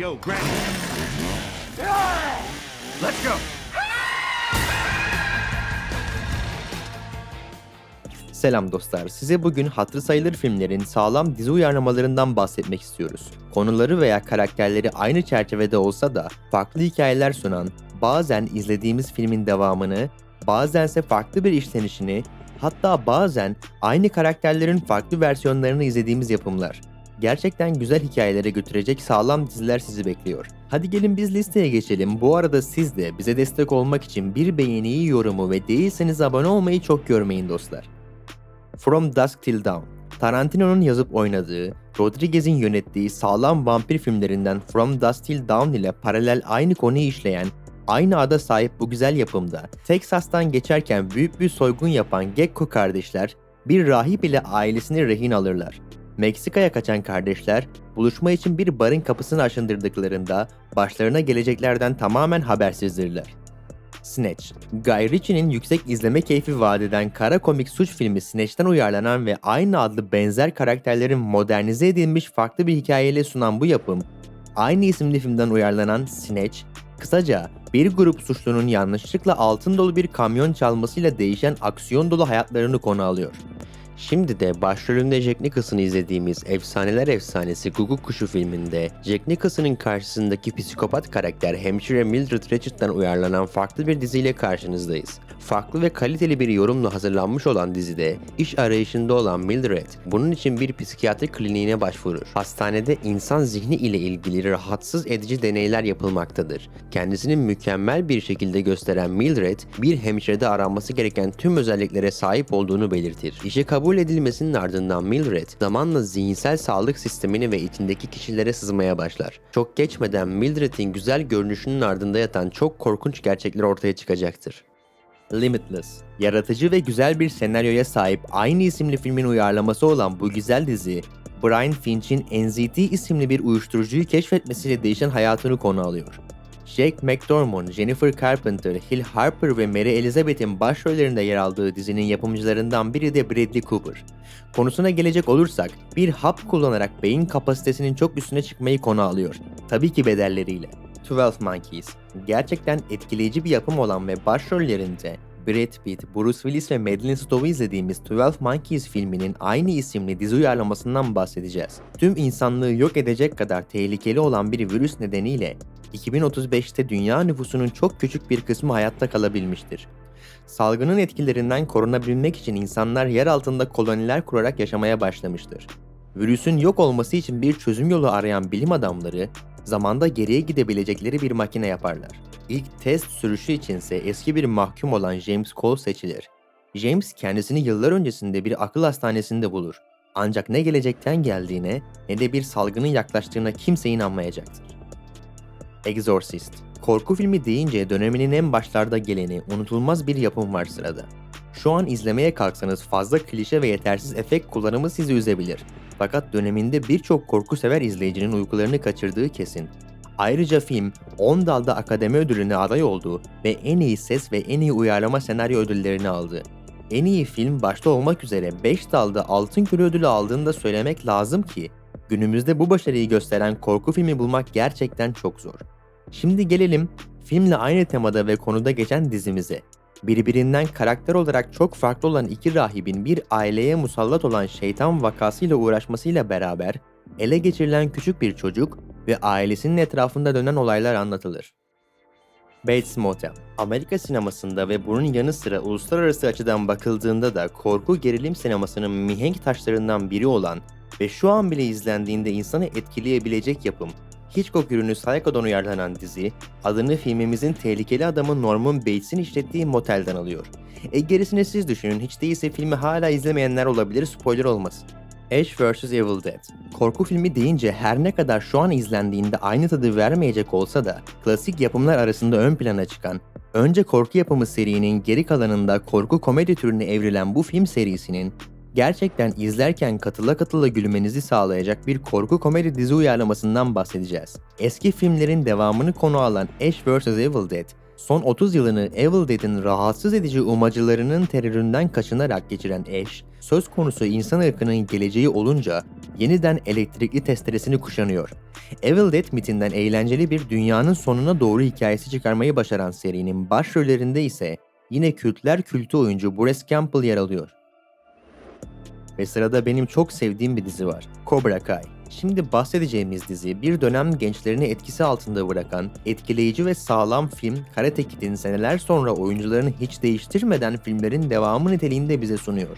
Yo, Granny. Let's go. Selam dostlar. Size bugün hatırı sayılır filmlerin sağlam dizi uyarlamalarından bahsetmek istiyoruz. Konuları veya karakterleri aynı çerçevede olsa da farklı hikayeler sunan, bazen izlediğimiz filmin devamını, bazense farklı bir işlenişini, hatta bazen aynı karakterlerin farklı versiyonlarını izlediğimiz yapımlar. Gerçekten güzel hikayelere götürecek sağlam diziler sizi bekliyor. Hadi gelin biz listeye geçelim. Bu arada siz de bize destek olmak için bir beğeniyi, yorumu ve değilseniz abone olmayı çok görmeyin dostlar. From Dusk Till Dawn. Tarantino'nun yazıp oynadığı, Rodriguez'in yönettiği sağlam vampir filmlerinden From Dusk Till Dawn ile paralel aynı konuyu işleyen, aynı ada sahip bu güzel yapımda Texas'tan geçerken büyük bir soygun yapan Gekko kardeşler bir rahip ile ailesini rehin alırlar. Meksika'ya kaçan kardeşler buluşma için bir barın kapısını aşındırdıklarında başlarına geleceklerden tamamen habersizdirler. Snatch, Guy Ritchie'nin yüksek izleme keyfi vaat eden kara komik suç filmi Snatch'ten uyarlanan ve aynı adlı benzer karakterlerin modernize edilmiş farklı bir hikayeyle sunan bu yapım, aynı isimli filmden uyarlanan Snatch, kısaca bir grup suçlunun yanlışlıkla altın dolu bir kamyon çalmasıyla değişen aksiyon dolu hayatlarını konu alıyor. Şimdi de başrolünde Jack Nicholson'ı izlediğimiz efsaneler efsanesi Guguk Kuşu filminde Jack Nicholson'ın karşısındaki psikopat karakter hemşire Mildred Richard'dan uyarlanan farklı bir diziyle karşınızdayız. Farklı ve kaliteli bir yorumla hazırlanmış olan dizide iş arayışında olan Mildred bunun için bir psikiyatri kliniğine başvurur. Hastanede insan zihni ile ilgili rahatsız edici deneyler yapılmaktadır. Kendisini mükemmel bir şekilde gösteren Mildred bir hemşirede aranması gereken tüm özelliklere sahip olduğunu belirtir. İşe kabul edilmesinin ardından Mildred zamanla zihinsel sağlık sistemini ve içindeki kişilere sızmaya başlar. Çok geçmeden Mildred'in güzel görünüşünün ardında yatan çok korkunç gerçekler ortaya çıkacaktır. Limitless. Yaratıcı ve güzel bir senaryoya sahip aynı isimli filmin uyarlaması olan bu güzel dizi, Brian Finch'in NZT isimli bir uyuşturucuyu keşfetmesiyle değişen hayatını konu alıyor. Jake McDormand, Jennifer Carpenter, Hill Harper ve Mary Elizabeth'in başrollerinde yer aldığı dizinin yapımcılarından biri de Bradley Cooper. Konusuna gelecek olursak, bir hap kullanarak beyin kapasitesinin çok üstüne çıkmayı konu alıyor. Tabii ki bedelleriyle. 12 Monkeys. Gerçekten etkileyici bir yapım olan ve başrollerinde Brad Pitt, Bruce Willis ve Madeline Stowe'u izlediğimiz 12 Monkeys filminin aynı isimli dizi uyarlamasından bahsedeceğiz. Tüm insanlığı yok edecek kadar tehlikeli olan bir virüs nedeniyle 2035'te dünya nüfusunun çok küçük bir kısmı hayatta kalabilmiştir. Salgının etkilerinden korunabilmek için insanlar yer altında koloniler kurarak yaşamaya başlamıştır. Virüsün yok olması için bir çözüm yolu arayan bilim adamları zamanda geriye gidebilecekleri bir makine yaparlar. İlk test sürüşü içinse eski bir mahkum olan James Cole seçilir. James kendisini yıllar öncesinde bir akıl hastanesinde bulur. Ancak ne gelecekten geldiğine ne de bir salgının yaklaştığına kimse inanmayacaktır. Exorcist Korku filmi deyince döneminin en başlarda geleni unutulmaz bir yapım var sırada. Şu an izlemeye kalksanız fazla klişe ve yetersiz efekt kullanımı sizi üzebilir. Fakat döneminde birçok korku sever izleyicinin uykularını kaçırdığı kesin. Ayrıca film 10 dalda akademi ödülüne aday oldu ve en iyi ses ve en iyi uyarlama senaryo ödüllerini aldı. En iyi film başta olmak üzere 5 dalda altın küre ödülü aldığını da söylemek lazım ki günümüzde bu başarıyı gösteren korku filmi bulmak gerçekten çok zor. Şimdi gelelim filmle aynı temada ve konuda geçen dizimize. Birbirinden karakter olarak çok farklı olan iki rahibin bir aileye musallat olan şeytan vakasıyla uğraşmasıyla beraber ele geçirilen küçük bir çocuk ve ailesinin etrafında dönen olaylar anlatılır. Bates Motel Amerika sinemasında ve bunun yanı sıra uluslararası açıdan bakıldığında da korku gerilim sinemasının mihenk taşlarından biri olan ve şu an bile izlendiğinde insanı etkileyebilecek yapım Hitchcock ürünü Psycho'dan uyarlanan dizi, adını filmimizin tehlikeli adamı Norman Bates'in işlettiği motelden alıyor. E gerisini siz düşünün, hiç değilse filmi hala izlemeyenler olabilir, spoiler olmasın. Ash vs. Evil Dead. Korku filmi deyince her ne kadar şu an izlendiğinde aynı tadı vermeyecek olsa da klasik yapımlar arasında ön plana çıkan, önce korku yapımı serinin geri kalanında korku komedi türüne evrilen bu film serisinin gerçekten izlerken katıla katıla gülmenizi sağlayacak bir korku komedi dizi uyarlamasından bahsedeceğiz. Eski filmlerin devamını konu alan Ash vs. Evil Dead, son 30 yılını Evil Dead'in rahatsız edici umacılarının teröründen kaçınarak geçiren Ash, Söz konusu insan ırkının geleceği olunca yeniden elektrikli testeresini kuşanıyor. Evil Dead mitinden eğlenceli bir dünyanın sonuna doğru hikayesi çıkarmayı başaran serinin başrollerinde ise yine kültler kültü oyuncu Bruce Campbell yer alıyor. Ve sırada benim çok sevdiğim bir dizi var. Cobra Kai. Şimdi bahsedeceğimiz dizi bir dönem gençlerini etkisi altında bırakan etkileyici ve sağlam film Karate Kid'in seneler sonra oyuncularını hiç değiştirmeden filmlerin devamı niteliğinde bize sunuyor.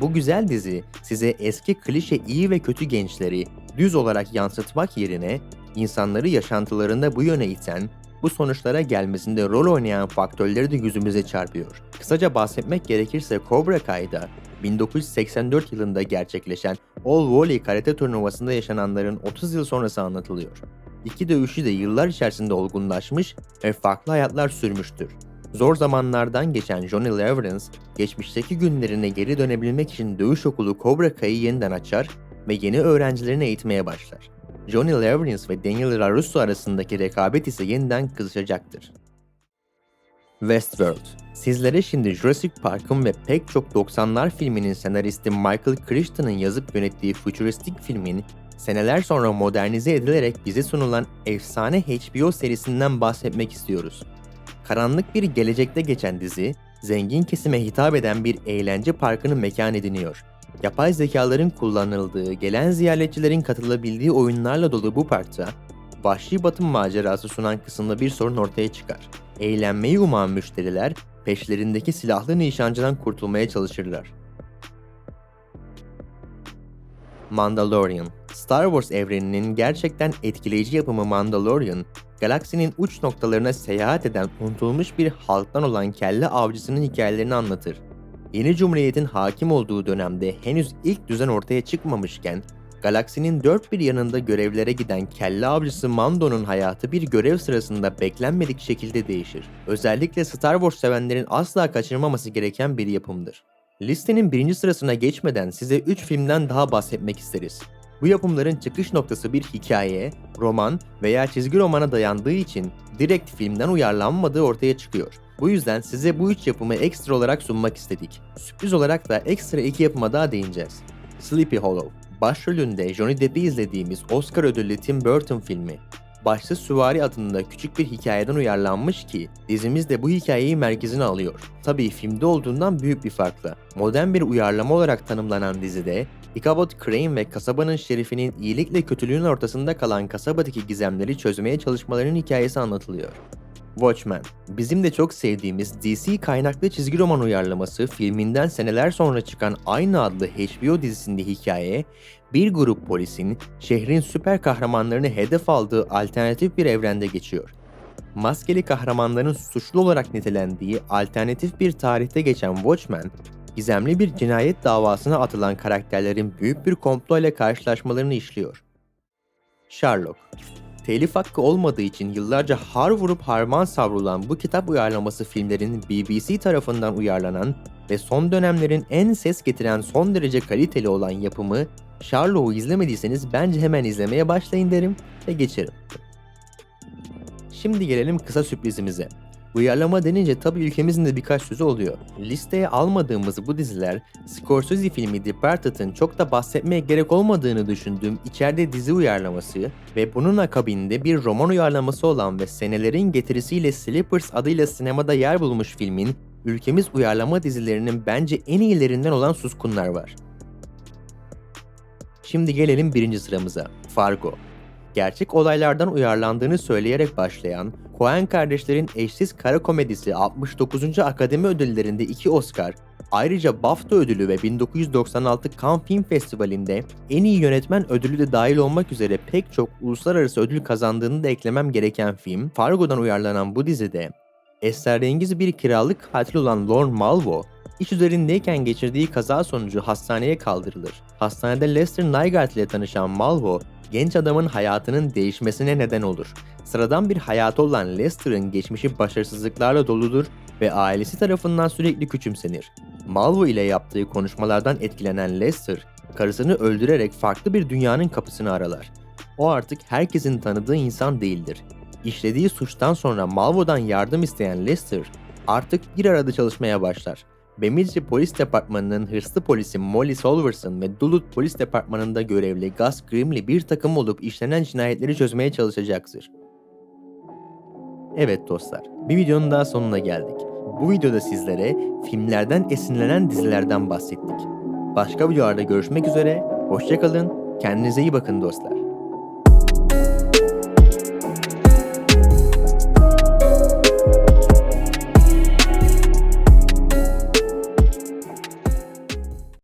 Bu güzel dizi size eski klişe iyi ve kötü gençleri düz olarak yansıtmak yerine insanları yaşantılarında bu yöne iten, bu sonuçlara gelmesinde rol oynayan faktörleri de yüzümüze çarpıyor. Kısaca bahsetmek gerekirse Cobra Kai'da 1984 yılında gerçekleşen All Valley karate turnuvasında yaşananların 30 yıl sonrası anlatılıyor. İki dövüşü de yıllar içerisinde olgunlaşmış ve farklı hayatlar sürmüştür. Zor zamanlardan geçen Johnny Lawrence, geçmişteki günlerine geri dönebilmek için dövüş okulu Cobra Kai'yi yeniden açar ve yeni öğrencilerini eğitmeye başlar. Johnny Lawrence ve Daniel LaRusso arasındaki rekabet ise yeniden kızışacaktır. Westworld Sizlere şimdi Jurassic Park'ın ve pek çok 90'lar filminin senaristi Michael Crichton'ın yazıp yönettiği futuristik filmin seneler sonra modernize edilerek bize sunulan efsane HBO serisinden bahsetmek istiyoruz. Karanlık bir gelecekte geçen dizi, zengin kesime hitap eden bir eğlence parkını mekan ediniyor. Yapay zekaların kullanıldığı, gelen ziyaretçilerin katılabildiği oyunlarla dolu bu parkta, vahşi batım macerası sunan kısımda bir sorun ortaya çıkar. Eğlenmeyi uman müşteriler peşlerindeki silahlı nişancıdan kurtulmaya çalışırlar. Mandalorian Star Wars evreninin gerçekten etkileyici yapımı Mandalorian, galaksinin uç noktalarına seyahat eden unutulmuş bir halktan olan kelle avcısının hikayelerini anlatır. Yeni Cumhuriyet'in hakim olduğu dönemde henüz ilk düzen ortaya çıkmamışken, galaksinin dört bir yanında görevlere giden kelle avcısı Mando'nun hayatı bir görev sırasında beklenmedik şekilde değişir. Özellikle Star Wars sevenlerin asla kaçırmaması gereken bir yapımdır. Listenin birinci sırasına geçmeden size 3 filmden daha bahsetmek isteriz. Bu yapımların çıkış noktası bir hikaye, roman veya çizgi romana dayandığı için direkt filmden uyarlanmadığı ortaya çıkıyor. Bu yüzden size bu üç yapımı ekstra olarak sunmak istedik. Sürpriz olarak da ekstra iki yapıma daha değineceğiz. Sleepy Hollow Başrolünde Johnny Depp'i izlediğimiz Oscar ödüllü Tim Burton filmi, Başta Süvari adında küçük bir hikayeden uyarlanmış ki dizimiz de bu hikayeyi merkezine alıyor. Tabii filmde olduğundan büyük bir farkla. Modern bir uyarlama olarak tanımlanan dizide Ichabod Crane ve kasabanın şerifinin iyilikle kötülüğün ortasında kalan kasabadaki gizemleri çözmeye çalışmalarının hikayesi anlatılıyor. Watchmen, bizim de çok sevdiğimiz DC kaynaklı çizgi roman uyarlaması filminden seneler sonra çıkan aynı adlı HBO dizisinde hikaye, bir grup polisin şehrin süper kahramanlarını hedef aldığı alternatif bir evrende geçiyor. Maskeli kahramanların suçlu olarak nitelendiği alternatif bir tarihte geçen Watchmen, gizemli bir cinayet davasına atılan karakterlerin büyük bir komplo ile karşılaşmalarını işliyor. Sherlock Telif hakkı olmadığı için yıllarca har vurup harman savrulan bu kitap uyarlaması filmlerin BBC tarafından uyarlanan ve son dönemlerin en ses getiren son derece kaliteli olan yapımı Sherlock'u izlemediyseniz bence hemen izlemeye başlayın derim ve geçerim. Şimdi gelelim kısa sürprizimize. Uyarlama denince tabi ülkemizin de birkaç sözü oluyor. Listeye almadığımız bu diziler Scorsese filmi Departed'ın çok da bahsetmeye gerek olmadığını düşündüğüm içeride dizi uyarlaması ve bunun akabinde bir roman uyarlaması olan ve senelerin getirisiyle Slippers adıyla sinemada yer bulmuş filmin ülkemiz uyarlama dizilerinin bence en iyilerinden olan Suskunlar var. Şimdi gelelim birinci sıramıza. Fargo. Gerçek olaylardan uyarlandığını söyleyerek başlayan, Coen kardeşlerin eşsiz kara komedisi 69. Akademi Ödülleri'nde 2 Oscar, ayrıca BAFTA ödülü ve 1996 Cannes Film Festivali'nde en iyi yönetmen ödülü de dahil olmak üzere pek çok uluslararası ödül kazandığını da eklemem gereken film, Fargo'dan uyarlanan bu dizide esrarengiz bir kiralık katil olan Lorne Malvo, iş üzerindeyken geçirdiği kaza sonucu hastaneye kaldırılır. Hastanede Lester Nygaard ile tanışan Malvo, genç adamın hayatının değişmesine neden olur. Sıradan bir hayatı olan Lester'ın geçmişi başarısızlıklarla doludur ve ailesi tarafından sürekli küçümsenir. Malvo ile yaptığı konuşmalardan etkilenen Lester, karısını öldürerek farklı bir dünyanın kapısını aralar. O artık herkesin tanıdığı insan değildir. İşlediği suçtan sonra Malvo'dan yardım isteyen Lester, artık bir arada çalışmaya başlar. Bemidji Polis Departmanı'nın hırslı polisi Molly Solverson ve Duluth Polis Departmanı'nda görevli Gus Grimley bir takım olup işlenen cinayetleri çözmeye çalışacaktır. Evet dostlar, bir videonun daha sonuna geldik. Bu videoda sizlere filmlerden esinlenen dizilerden bahsettik. Başka videolarda görüşmek üzere, hoşçakalın, kendinize iyi bakın dostlar.